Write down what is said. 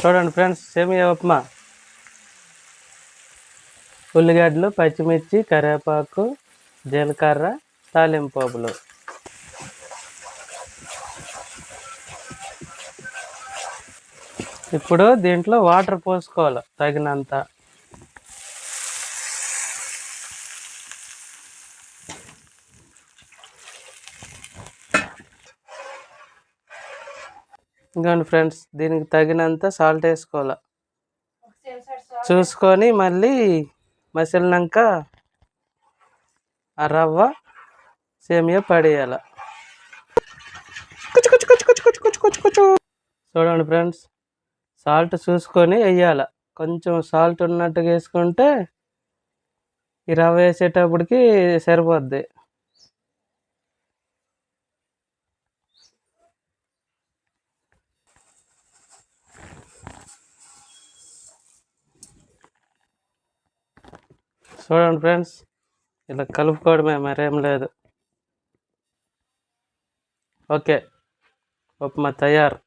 చూడండి ఫ్రెండ్స్ సేమియా ఉప్మా. ఉల్లిగడ్డలు పచ్చిమిర్చి కరివేపాకు జీలకర్ర తాలింపోపులు ఇప్పుడు దీంట్లో వాటర్ పోసుకోవాలి తగినంత. ఇంకోండి ఫ్రెండ్స్ దీనికి తగినంత సాల్ట్ వేసుకోవాలి? చూసుకొని మళ్ళీ మసిలినాక ఆ రవ్వ సేమియా పడేయాల. చూడండి ఫ్రెండ్స్ సాల్ట్ చూసుకొని వేయాల. కొంచెం సాల్ట్ ఉన్నట్టుగా వేసుకుంటే ఈ రవ్వ వేసేటప్పటికి సరిపోద్ది. చూడండి ఫ్రెండ్స్ ఇలా కలుపుకోవడమే మరేం లేదు. ఓకే ఉప్మా తయారు.